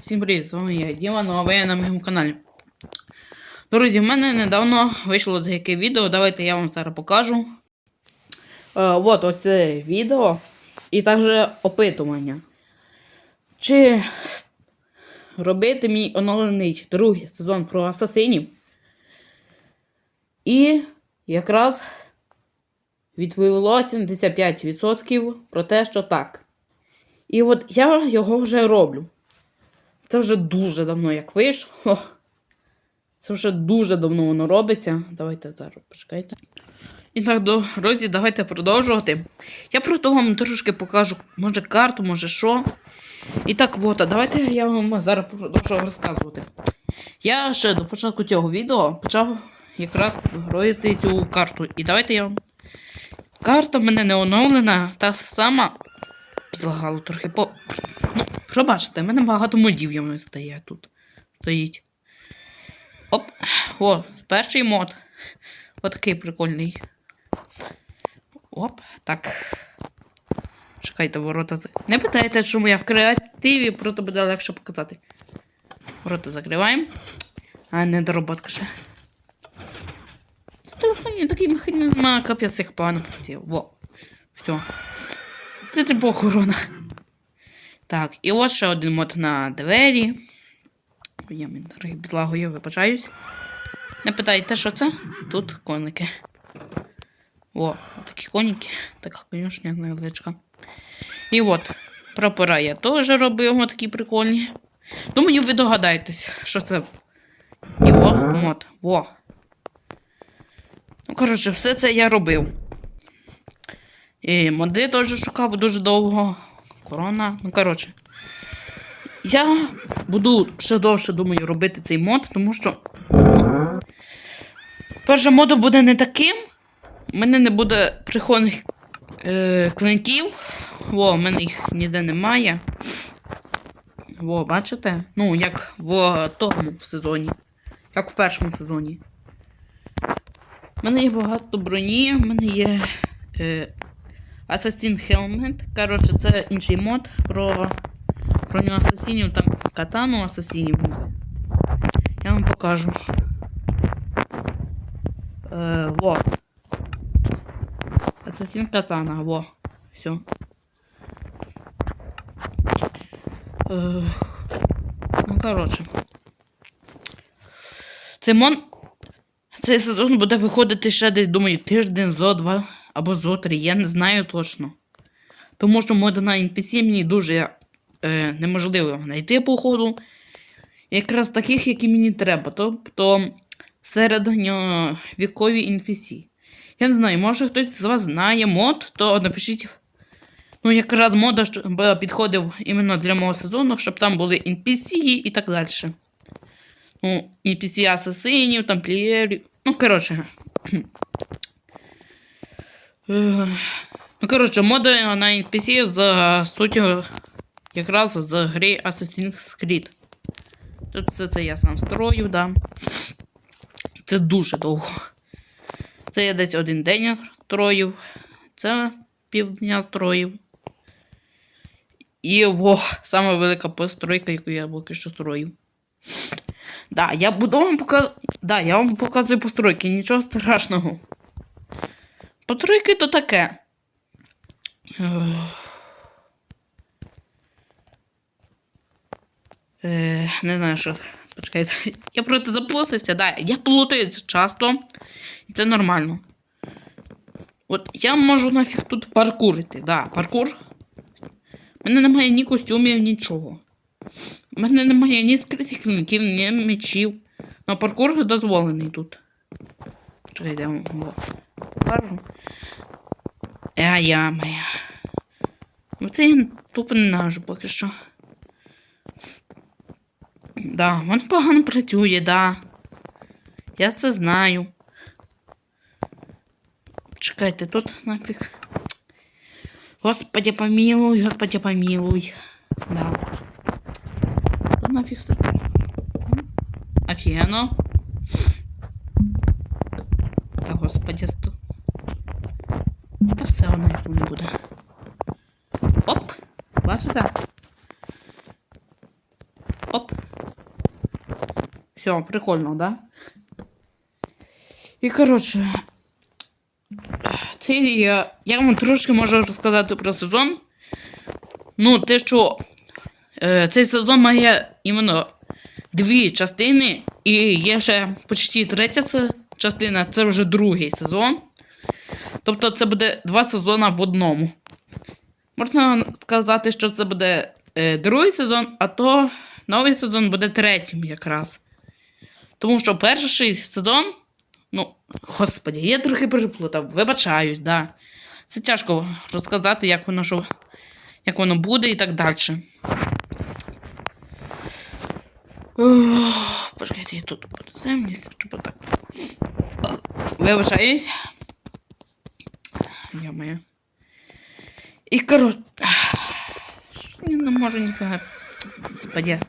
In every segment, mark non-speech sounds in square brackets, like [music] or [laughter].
Всім привіт, з вами я Діма, ну а ви на моєму каналі. Друзі, в мене недавно вийшло деяке відео, давайте я вам зараз покажу. Е, от ось це відео і також опитування. Чи робити мій оновлений другий сезон про асасинів? І якраз відповіло 75% про те, що так. І от я його вже роблю. Це вже дуже давно як вийшло. Це вже дуже давно воно робиться. Давайте зараз почекайте. І так, друзі, давайте продовжувати. Я просто вам трошки покажу, може, карту, може що. І так, от, а давайте я вам зараз продовжу розказувати. Я ще до початку цього відео почав якраз гроїти цю карту. І давайте я вам. Карта в мене не оновлена, та сама. Підлагало трохи по. Ну, пробачте, в мене багато модів явно стає тут. Стоїть. Оп. О, перший мод. Отакий прикольний. Оп, так. Чекайте, ворота. Не питайте, чому я в креативі, просто буде легше показати. Ворота закриваємо. А, не дороботка ще. На телефоні такий механізм, капець, як погано. Во. Все. Це типу охорона. Так, і от ще один мод на двері. Я мені трохи підлагою, вибачаюсь. Не питайте, що це? Тут коники. О, такі коніки. Така конюшня невеличка. І от, прапора я теж робив, от такі прикольні. Думаю, ви догадаєтесь, що це. І о, мод. Во. Ну, коротше, все це я робив. І моди теж шукав дуже довго. Корона. Ну, коротше. Я буду ще довше, думаю, робити цей мод, тому що. ну, Перше моду буде не таким. У мене не буде приходних е, клинків. Во, в мене їх ніде немає. Во, бачите? Ну, як в тому сезоні. Як в першому сезоні. У мене є багато броні, в мене є. Е, Assassin Helmet. Коротше, це інший мод про броню асасінів, там катану асасінів. Я вам покажу. Е, во. Асасін катана, во. Все. Е, ну, коротше. Цей мон. Цей сезон буде виходити ще десь, думаю, тиждень зо два або зо три, я не знаю точно. Тому що мода на NPC мені дуже е, неможливо знайти, походу. Якраз таких, які мені треба. Тобто середньовікові NPC. Я не знаю, може хтось з вас знає мод, то напишіть. Ну, якраз мода щоб підходив іменно для мого сезону, щоб там були NPC і так далі. Ну, NPC асасинів, тамплієрів. Ну, коротше. Е, Ну, коротше, мода на NPC з суттю якраз з гри Assassin's Creed. Тут все це я сам строїв, да. Це дуже довго. Це я десь один день строїв. Це півдня строїв. І во, сама велика постройка, яку я поки що строїв. Да, я буду вам показувати. Да, я вам показую постройки, нічого страшного. Постройки то таке. Е, не знаю, що. Почекайте. Я просто заплутався, да. Я плутаюся часто. І це нормально. От я можу нафіг тут паркурити. Да, паркур. У мене немає ні костюмів, нічого. У мене немає ні скритих клинків, ні мечів. Но паркур дозволений тут. Чекайте, я вам його покажу. А я моя. Оце я тупо ненавижу поки що. Да, він погано працює, да. Я це знаю. Чекайте, тут нафіг. Господи помилуй, Господи помилуй. Да. Тут нафіг все. Офігенно. Сто. Та все воно як не буде. Оп! Бачите? Все, прикольно, да? І коротше. Це я, я вам трошки можу розказати про сезон. Ну, те, що е, цей сезон має іменно дві частини, і є ще почти третя частина, це вже другий сезон. Тобто це буде два сезони в одному. Можна сказати, що це буде е, другий сезон, а то новий сезон буде третім якраз. Тому що перший сезон. Ну, господі, я трохи переплутав, вибачаюсь, да. Це тяжко розказати, як воно що, як воно буде і так далі. Ох, Почекайте, я тут по землі, щоб так. Вибачаюсь. Я моя. І коротше. [sighs] Не можу ніфіга. Господи.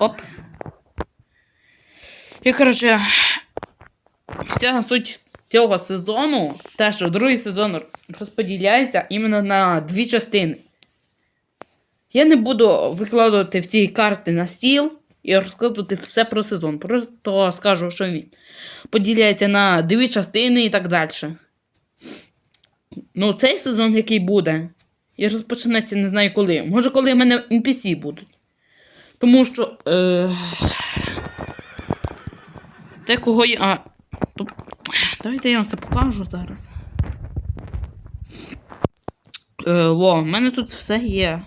Оп. І коротше. Вся суть цього сезону, те, що другий сезон розподіляється іменно на дві частини. Я не буду викладати в ці карти на стіл і розказувати все про сезон. Просто скажу, що він поділяється на дві частини і так далі. Ну, цей сезон, який буде, я розпочинати не знаю коли. Може, коли в мене NPC будуть. Тому що. Е... Те, кого я. Тут... Давайте я вам це покажу зараз. Е, во, в мене тут все є.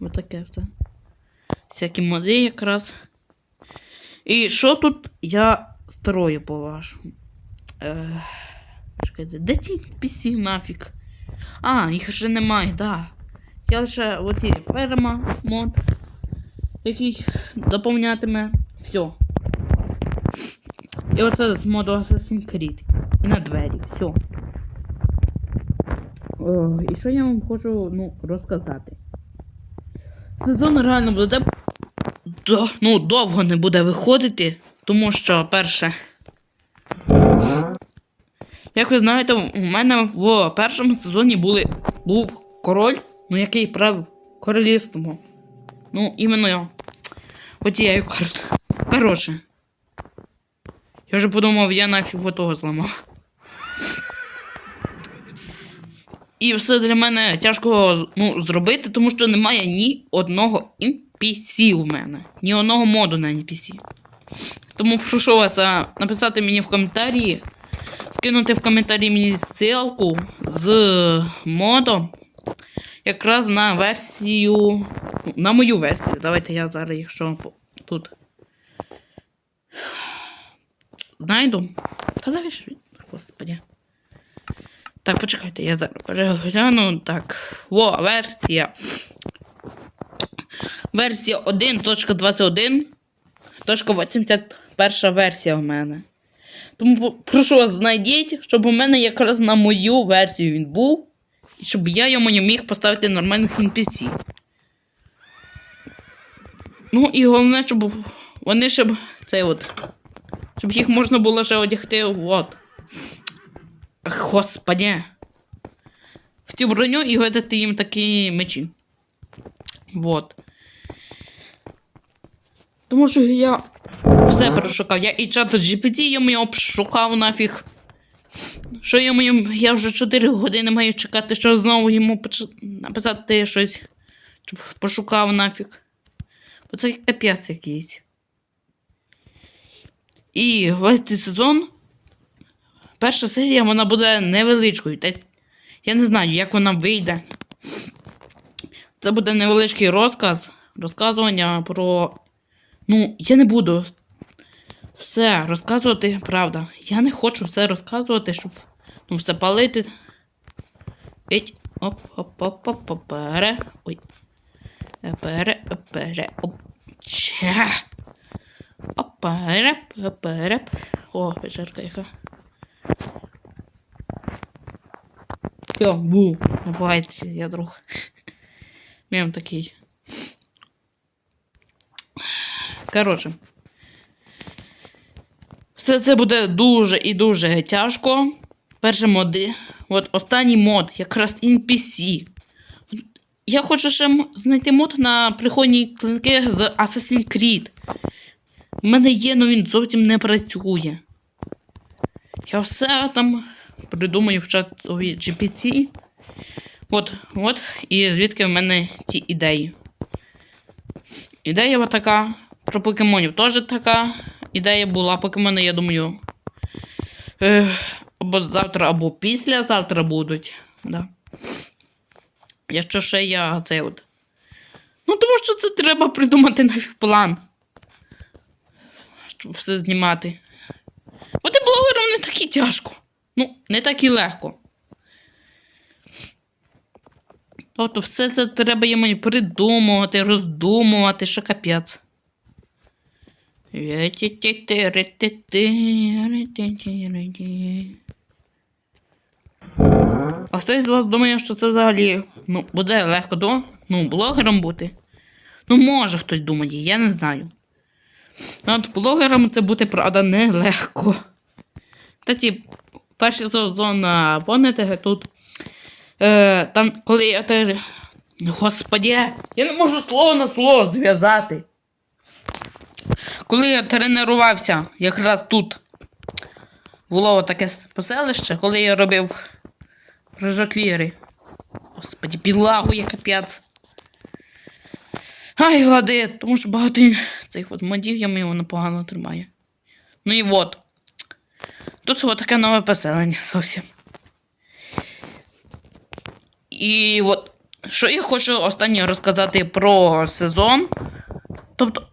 Ось таке все. Всякі моди якраз. І що тут я строю по вашому? Е, де ті PC нафіг? А, їх вже немає, да. Я лише от є ферма мод, який доповнятиме все. І оце з моду Assassin's Creed. І на двері, все. О, і що я вам хочу ну, розказати? Сезон реально буде до, ну, довго не буде виходити, тому що, перше. Як ви знаєте, у мене в першому сезоні були, був король, ну який правив королівством. Ну, іменно отією карту. Коротше. Я вже подумав, я нафіг того зламав. І все для мене тяжко ну, зробити, тому що немає ні одного NPC в мене. Ні одного моду на NPC. Тому прошу вас а, написати мені в коментарі, скинути в коментарі мені ссылку з модом. Якраз на версію. На мою версію. Давайте я зараз, якщо тут. Знайду. Та зараз. Господи. Так, почекайте, я зараз перегляну. Так. Во, версія. Версія 1.21.81 версія в мене. Тому прошу вас, знайдіть, щоб у мене якраз на мою версію він був. І щоб я йому не міг поставити нормальних NPC. Ну і головне, щоб вони щоб цей от. Щоб їх можна було ще одягти. Ах, Господи. В цю броню і видати їм такі мечі. Вот. Тому що я все перешукав. Я і чат GPT йому обшукав нафіг. Що йому я вже 4 години маю чекати, що знову йому поч- написати щось. Щоб пошукав нафіг. Бо це капець якийсь. І весь цей сезон. Перша серія вона буде невеличкою. Та я не знаю, як вона вийде. Це буде невеличкий розказ, розказування про. Ну, я не буду все розказувати, правда. Я не хочу все розказувати, щоб ну, все палити. Іть. Оп, оп, оп, оп, оп, пере. Ой. Пере, пере, оп. Ча. Опереп, опереп. О, печерка яка. Все, бу. Бувайте, я друг. [laughs] Мем такий. Коротше. Все це буде дуже і дуже тяжко. Перший моди. От останній мод, якраз NPC. Я хочу ще знайти мод на приходні клинки з Assassin's Creed. У мене є, але він зовсім не працює. Я все там придумаю в чатові GPT. От, от, і звідки в мене ті ідеї. Ідея така. Про покемонів теж така ідея була. Покемони, я думаю. Або завтра, або післязавтра будуть. Да. Якщо ще я це от. Ну, тому що це треба придумати навіть план. Щоб все знімати. Бути блогером не так і тяжко. Ну, не так і легко. Тобто все це треба йому придумувати, роздумувати, що капець. А хтось з вас думає, що це взагалі ну, буде легко до ну, блогером бути. Ну, може хтось думає, я не знаю. Ну, От блогером це бути, правда, нелегко. Кстати, перший сезон, пам'ятаєте, тут. Е, там, коли я те... Господі, я не можу слово на слово зв'язати. Коли я тренувався, якраз тут було таке поселище, коли я робив прыжок віри. Господі, підлагує капець. Ай, лади, тому що багато цих от модів я його непогано тримає. Ну і от. Тут от таке нове поселення зовсім. І от, що я хочу останнє розказати про сезон. Тобто,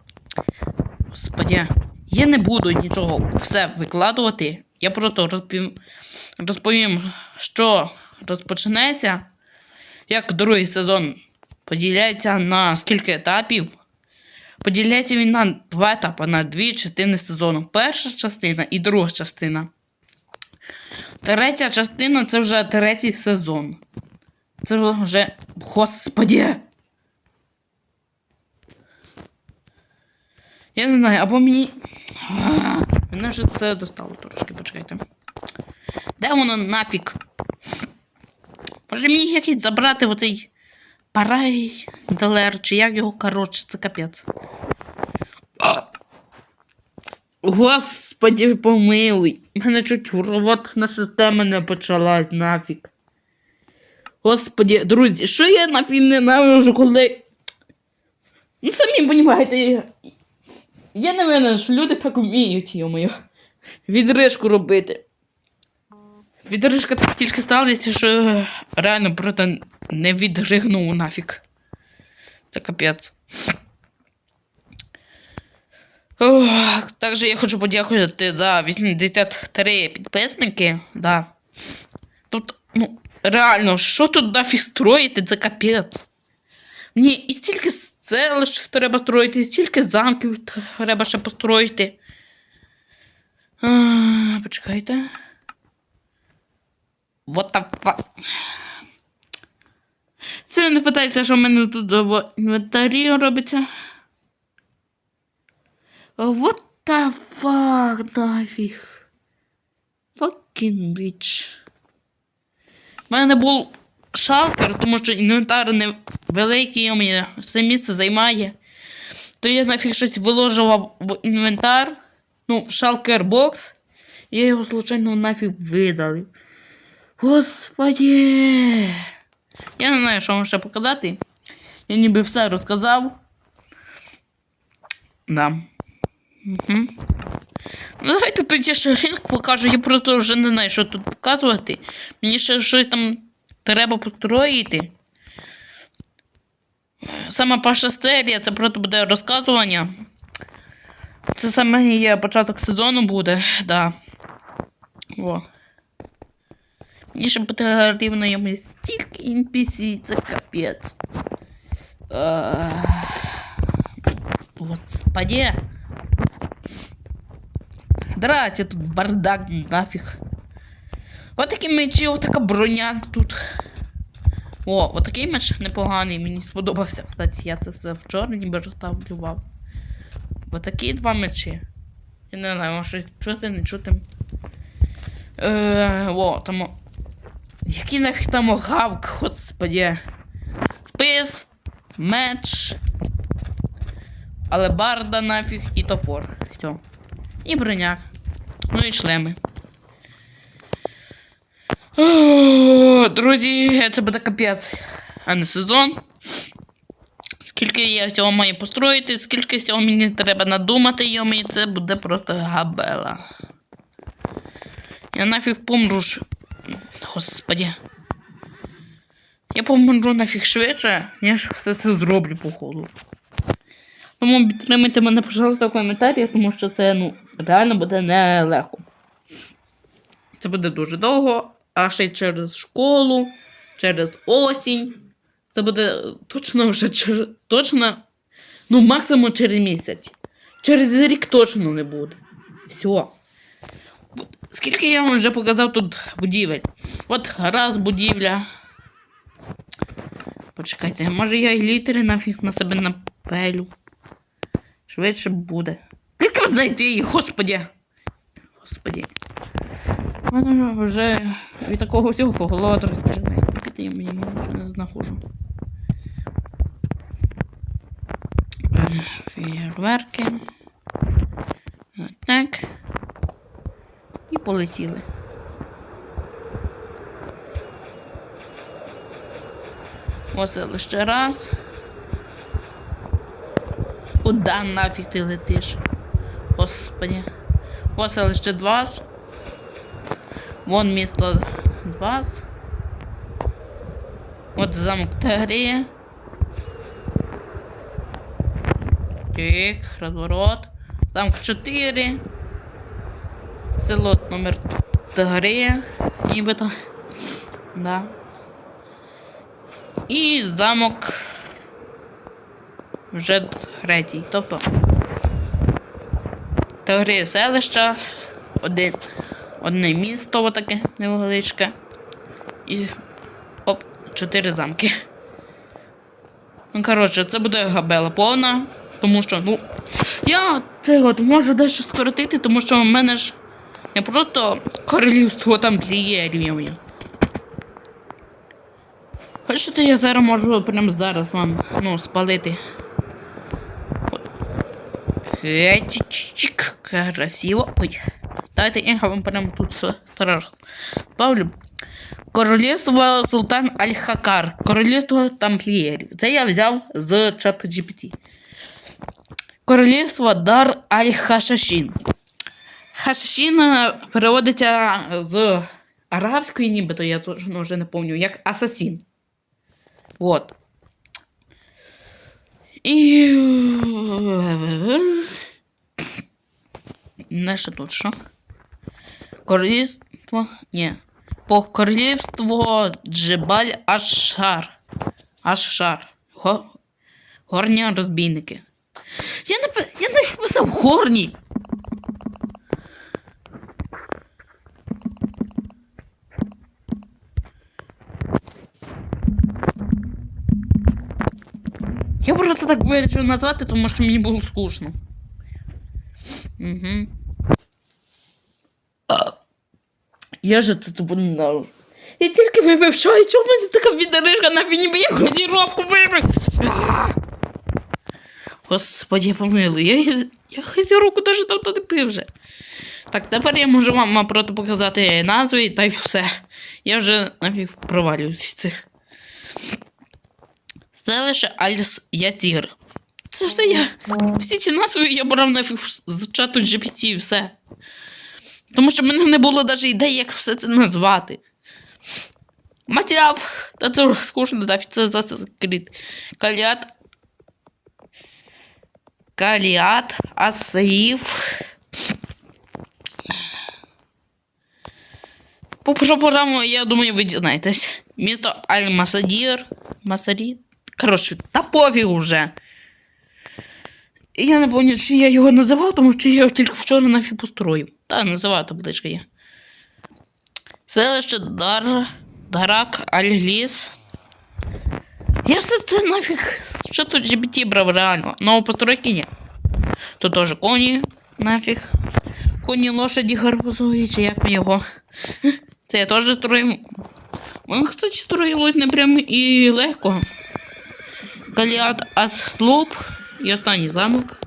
господі, я не буду нічого все викладувати. Я просто розповім, розповім, що розпочнеться, як другий сезон поділяється на скільки етапів. Поділяється він на два етапи, на дві частини сезону. Перша частина і друга частина. Третя частина це вже третій сезон. Це вже. Господі! Я не знаю, або мені. Мене вже це достало трошки, почекайте. Де воно нафіг? Може мені якийсь забрати оцей парай далер, чи як його коротше, це капець. Господи, помилуй. Мене чуть роботна система не почалась нафіг. Господи, друзі, що я нафіг ненавижу, коли. Ну, самі розумієте, я... не винен, що люди так вміють, йомою. Відрижку робити. Відрижка так тільки ставиться, що реально просто не відригнув нафіг. Це капець. Ох, також я хочу подякувати за 83 підписники. Да. Тут, ну, реально, що тут нафіг строїти, це капець. Мені і стільки селищ треба строїти, стільки замків треба ще построїти. А, почекайте. What the fuck? Це не питається, що в мене тут в інвентарі робиться. What the fuck, нафіг. Fucking bitch. У мене був шалкер, тому що інвентар не великий, у мене все місце займає. То я нафіг щось виложував в інвентар. Ну, шалкер бокс. І я його случайно нафіг видалив. Господи. Я не знаю, що вам ще показати. Я ніби все розказав. Да. Угу. Ну, давайте тоді ще ринок покажу. Я просто вже не знаю, що тут показувати. Мені ще щось там треба построїти. Сама перша серія, це просто буде розказування. Це саме є початок сезону буде, да. О. Мені ще рівно йому стільки NPC, це капець. Господи. Драть, тут бардак нафіг. Ось такі мечі, ось така броня тут. О, ось такий меч непоганий, мені сподобався. Кстати, я це все вчора ніби розставлював. Ось такі два мечі. Я не знаю, може чути, не чути. Е, о, там. Який нафіг там гавк, господи. Спис, меч. Алебарда нафіг і топор. Все. І броня. Ну і шлеми. Друзі, це буде капець, а не сезон. Скільки я цього маю построїти, скільки цього мені треба надумати, йому, і це буде просто габела. Я нафіг помру ж. Господи. Я помру нафіг швидше, ніж все це зроблю, походу. Тому підтримайте мене, пожалуйста, в коментарях, тому що це ну, реально буде нелегко. Це буде дуже довго, а ще й через школу, через осінь. Це буде точно вже чер... точно, ну, максимум через місяць. Через рік точно не буде. Все. Скільки я вам вже показав тут будівель? От раз будівля. Почекайте, може я і літери нафіг на себе напелю. Швидше буде. Тільки знайти їх, господі. Господі. У мене вже, від такого всього голод розпочинає. Я мені вже не знаходжу. Фейерверки. Так. І полетіли. Ось лише раз. Куда нафіг ти летиш? Господи. Ось лише два. Вон місто два. От замок Тагрія. Так, розворот. Замок 4. Село номер 3. Нібито. Да. І замок вже третій. Тобто. Теорія селища. Один. Одне місто отаке невеличке. І. Оп, чотири замки. Ну, коротше, це буде габела повна. Тому що, ну. Я це от можу дещо скоротити, тому що в мене ж не просто королівство там клієрів. Хочете, я зараз можу прямо зараз вам ну, спалити. Чик, красиво. Ой. Давайте вам прямо тут все сразу Павлю. Королівство Султан Аль-Хакар. Королівство тамплієрів. Це я взяв з чату GPT. Королівство Дар Аль-Хашашін. Хашашін е, переводиться з арабської, нібито я точно вже не пам'ятаю, як асасін. Вот. І. Не що тут що? Королівство. Ні. По королівство Джебаль Ашар. Ашар. Го... Горні розбійники. Я не я не писав горні. Я просто так вирішив назвати, тому що мені було скучно. Угу. Я же це тобі ненавижу. Я тільки вибив чай, чому в мене така відерижка на фіні, бо я газіровку вибив. Господи, помилуй, я, я газіровку навіть давно не пив вже. Так, тепер я можу вам просто показати назви та й все. Я вже нафіг провалююсь цих. Селище Альс Ятір. Це все я. Всі ці назви я брав нафіг з чату GPT і все. Тому що в мене не було навіть ідеї, як все це назвати. Матяв, та це скучно, так, це закрит. Каліат. Каліат, Асаїв. По прапорам, я думаю, ви дізнаєтесь. Місто Аль-Масадір. Масарі. Коротше, та пофіг уже. Я не пам'ятаю, чи я його називав, тому що я його тільки вчора нафіг построїв. Та, називав табличка є. Селище Дар... Дарак Аль-Ліс. Я все це нафіг що тут GPT брав реально. Но постройки ні. Тут теж коні нафіг. Коні лошаді гарбузові, чи як його. [laughs] Це я теж строю. Воно, кстати, строїлось не прямо і легко. Галіат Аслуп і останній замок.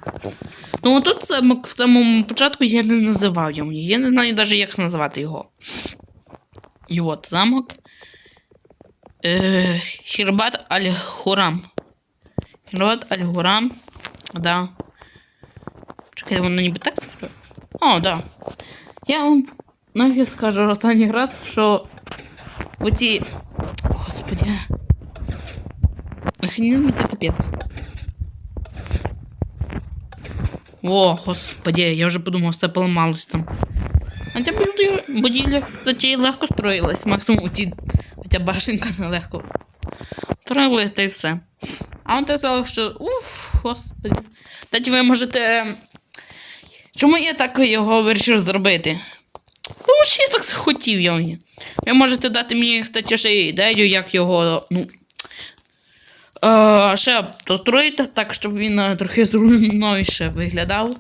Ну, тут саме в самому початку я не називав його. Я не знаю навіть, як назвати його. І от замок. Е, Хірбат Аль-Хурам. Хірбат Аль-Хурам. Да. Чекай, воно ніби так скаже? О, да. Я вам навіть скажу останній раз, що оті. Господи. Охрененно це капець. О, господи, я вже подумав, це поламалось там. А ця будівля, кстати, легко строїлась. Максимум ті, ця башенка нелегко. Строїли та й все. А он сказав, що. Уф, господи. Тоді ви можете. Чому я так його вирішив зробити? Тому що я так захотів його. Ви можете дати мені, кстати, ще ідею, як його, ну. Е, ще достроїти так, щоб він е, трохи зручніше виглядав.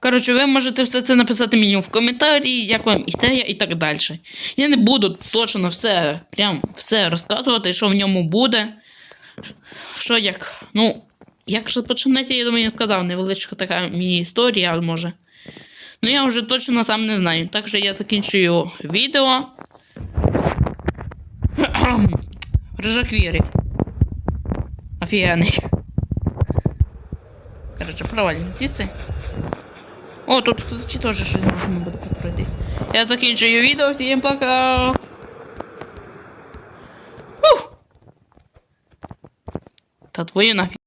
Коротше, ви можете все це написати мені в коментарі, як вам ідея і так далі. Я не буду точно все, прям все розказувати, що в ньому буде. Що як. Ну, якщо почнеться, я думаю, я сказав, невеличка така міні-історія, може. Ну, я вже точно сам не знаю. Так що я закінчую відео. Рижак віри. Офігенний. Короче, провалюємо ці. О, тут, кстати, теж щось можна буде пройти. Я закінчую відео, всім пока! Ух! Та твою нафіг.